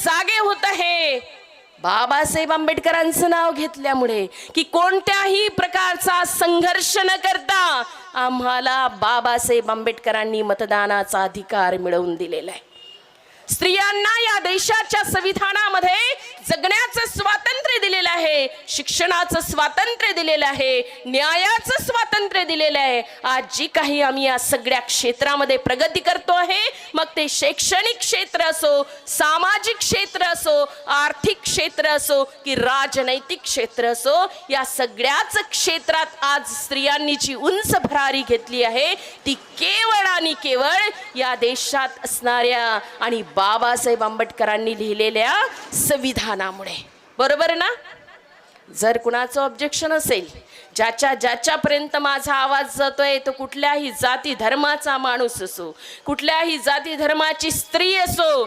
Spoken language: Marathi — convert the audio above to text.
जागे होत आहे. बाबासाहेब आंबेडकरांचं नाव घेतल्यामुळे की कोणत्याही प्रकारचा संघर्ष न करता आम्हाला बाबासाहेब आंबेडकरांनी मतदानाचा अधिकार मिळवून दिलेला आहे. स्त्रियांना या देशाच्या संविधानामध्ये जगण्याचं स्वातंत्र्य दिलेलं आहे शिक्षणाचं स्वातंत्र्य दिलेलं आहे न्यायाचं स्वातंत्र्य दिलेलं आहे. आज जी काही आम्ही या सगळ्या क्षेत्रामध्ये प्रगती करतो आहे मग ते शैक्षणिक क्षेत्र असो सामाजिक क्षेत्र असो आर्थिक क्षेत्र असो की राजनैतिक क्षेत्र असो या सगळ्याच क्षेत्रात आज स्त्रियांनी जी उंच भरारी घेतली आहे ती केवळ आणि केवळ या देशात असणाऱ्या आणि बाबासाहेब आंबेडकरांनी लिहिलेल्या संविधानामुळे. बरोबर ना? जर कुणाचं ऑब्जेक्शन असेल ज्याच्या ज्याच्यापर्यंत माझा आवाज जातोय तो कुठल्याही जाती धर्माचा माणूस असो कुठल्याही जाती धर्माची स्त्री असो